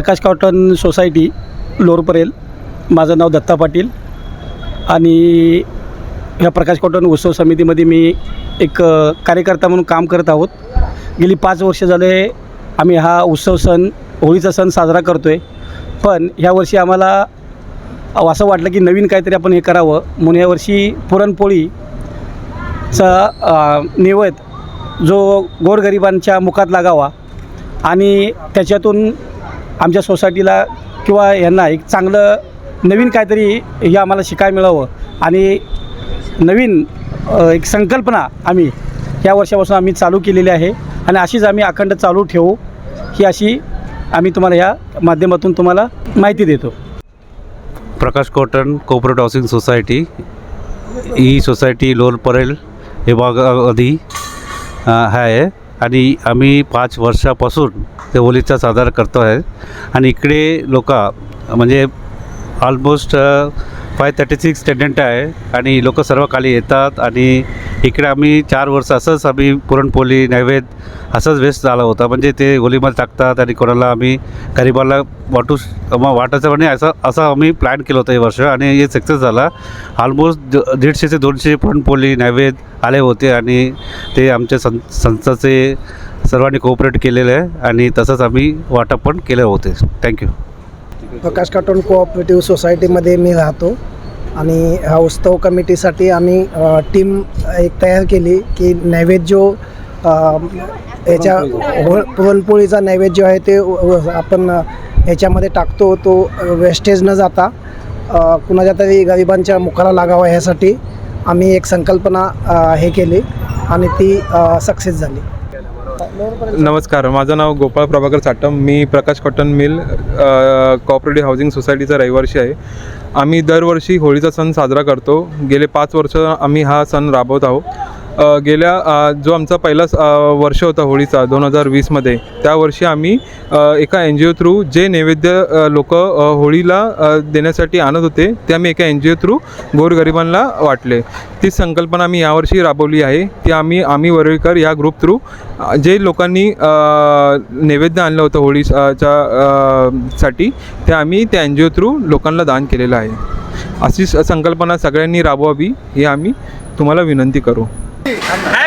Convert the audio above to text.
प्रकाश cotton society लोरपरेल. माझं नाव दत्ता पाटील. आणि ह्या प्रकाश कॉटन उत्सव समितीमध्ये मी एक कार्यकर्ता म्हणून काम करत आहोत. गेली पाच वर्ष झाले आम्ही हा उत्सव सण होळीचा सण साजरा करतो आहे पण ह्या वर्षी आम्हाला असं वाटलं की नवीन काहीतरी आपण हे करावं. म्हणून यावर्षी पुरणपोळीचा अ, जो गोरगरिबांच्या मुखात लागावा आणि त्याच्यातून आमच्या सोसायटीला किंवा यांना एक चांगलं नवीन काहीतरी हे आम्हाला शिकायला मिळावं. आणि नवीन एक संकल्पना आम्ही या वर्षापासून आम्ही चालू केलेली आहे. आणि अशीच आम्ही अखंड चालू ठेवू ही अशी आम्ही तुम्हाला या माध्यमातून तुम्हाला माहिती देतो. Prakash cotton cooperative housing society ही सोसायटी लोअर परेल विभागामध्ये अ, आहे आणि आम्ही पाच वर्षापासून ते होलीचा साजरा करतो आहे. आणि इकडे लोक म्हणजे ऑलमोस्ट फाय थर्टी सिक्स स्टँडंट आहे. आणि लोक सर्व खाली येतात आणि इकडे आम्ही चार वर्ष असंच आम्ही पुरणपोळी नैवेद्य असंच वेस्ट झाला होता. म्हणजे ते होलीमध्ये टाकतात आणि कोणाला आम्ही गरिबाला वाटू मग वाटायचं म्हणजे असं असं आम्ही प्लॅन केलं होतं हे वर्ष आणि हे सक्सेस झाला. ऑलमोस्ट दीडशे ते दोनशे पुरणपोळी नैवेद्य आले होते आणि ते आमच्या सं संस्थाचे सर्वांनी कोऑपरेट केलेलं आहे आणि तसंच आम्ही वाटप पण केले होते. थँक्यू प्रकाश काटोन कोऑपरेटिव्ह सोसायटीमध्ये मी राहतो. आणि ह्या उत्सव कमिटीसाठी आम्ही टीम एक तयार केली की नैवेद्य जो याच्या पुरणपोळीचा नैवेद्य जो आहे ते आपण ह्याच्यामध्ये टाकतो. तो वेस्टेज न जाता कुणाच्या तरी गरिबांच्या मुखाला लागावा ह्यासाठी आम्ही एक संकल्पना हे केली आणि ती सक्सेस झाली. नमस्कार माझं नाव गोपाळ प्रभाकर साटम मी Prakash cotton mill cooperative housing सोसायटीचा रहिवासी आहे. आम्ही दरवर्षी होळीचा सण साजरा करतो. गेले पाच वर्ष आम्ही हा सण राबवत आहोत. गेल्या जो आमचा पहिला वर्ष होता होळीचा दोन हजार वीसमध्ये त्या वर्षी आम्ही एका एन जी ओ थ्रू जे नैवेद्य लोक होळीला देण्यासाठी आणत होते ते आम्ही एका एन जी ओ थ्रू गोरगरिबांना वाटले. ती संकल्पना आम्ही यावर्षी राबवली आहे. ती आम्ही आम्ही वरळीकर या ग्रुप थ्रू जे लोकांनी नैवेद्य आणलं होतं होळीच्या साठी ते आम्ही त्या एन जी ओ थ्रू लोकांना दान केलेलं आहे. अशी संकल्पना सगळ्यांनी राबवावी ही आम्ही तुम्हाला विनंती करू. คัน